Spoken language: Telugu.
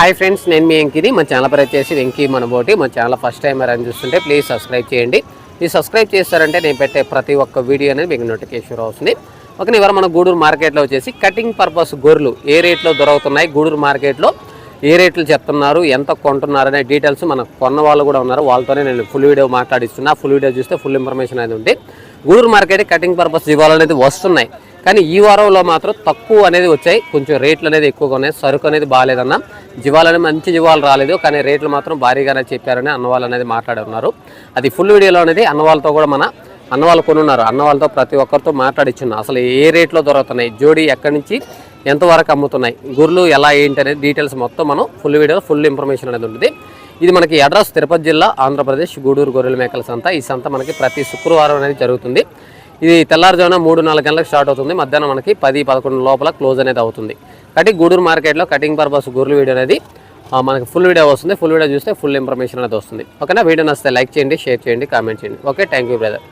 హాయ్ ఫ్రెండ్స్ నేను మీ వెంకిది. మా ఛానల్ పేరు వచ్చేసి వెంకీ మనబోటి. మా ఛానల్ ఫస్ట్ టైం అని చూస్తుంటే ప్లీజ్ సబ్స్క్రైబ్ చేయండి. మీరు సబ్స్క్రైబ్ చేస్తారంటే నేను పెట్టే ప్రతి ఒక్క వీడియో అనేది మీకు నోటిఫికేషన్ వస్తుంది. ఒక ఇవాళ మన గూడూరు మార్కెట్లో వచ్చేసి కటింగ్ పర్పస్ గొర్రెలు ఏ రేట్లో దొరుకుతున్నాయి? గూడూరు మార్కెట్లో ఏ రేట్లు చెప్తున్నారు? ఎంత కొంటున్నారు? అనే డీటెయిల్స్ మన కొన్న వాళ్ళు కూడా ఉన్నారు. వాళ్ళతోనే నేను ఫుల్ వీడియో మాట్లాడిస్తున్నా. ఫుల్ వీడియో చూస్తే ఫుల్ ఇన్ఫర్మేషన్ అనేది ఉంది. గూడూరు మార్కెట్ కటింగ్ పర్పస్ జీవాలు అనేది వస్తున్నాయి. కానీ ఈ వారంలో మాత్రం తక్కువ అనేది వచ్చాయి. కొంచెం రేట్లు అనేది ఎక్కువగా ఉన్నాయి. సరుకు అనేది బాగాలేదన్న. జీవాలనే మంచి జీవాలు రాలేదు. కానీ రేట్లు మాత్రం భారీగానే చెప్పారని అన్నవాళ్ళు అనేది మాట్లాడి ఉన్నారు అది ఫుల్ వీడియోలో అనేది అన్నవాళ్ళతో కూడా మన అన్నవాళ్ళు కొని ఉన్నారు అన్నవాళ్ళతో ప్రతి ఒక్కరితో మాట్లాడిచ్చున్నా. అసలు ఏ రేట్లో దొరుకుతున్నాయి? జోడీ ఎక్కడి నుంచి ఎంతవరకు అమ్ముతున్నాయి? గుర్లు ఎలా ఏంటి అనేది డీటెయిల్స్ మొత్తం మనం ఫుల్ వీడియో ఫుల్ ఇన్ఫర్మేషన్ అనేది ఉంటుంది. ఇది మనకి అడ్రస్ తిరుపతి జిల్లా ఆంధ్రప్రదేశ్ గూడూరు గొర్రెల మేకల సంత. ఈ సంత మనకి ప్రతి శుక్రవారం అనేది జరుగుతుంది. ఇది తెల్లారుజామున మూడు నాలుగు గంటలకు స్టార్ట్ అవుతుంది. మధ్యాహ్నం మనకి పది పదకొండు లోపల క్లోజ్ అనేది అవుతుంది. కాబట్టి గూడూరు మార్కెట్లో కటింగ్ పర్పస్ గొర్రెల వీడియో అనేది మనకి ఫుల్ వీడియో వస్తుంది. ఫుల్ వీడియో చూస్తే ఫుల్ ఇన్ఫర్మేషన్ అనేది వస్తుంది. ఓకేనా? వీడియో నచ్చితే లైక్ చేయండి షేర్ చేయండి కామెంట్ చేయండి. Okay thank you brother.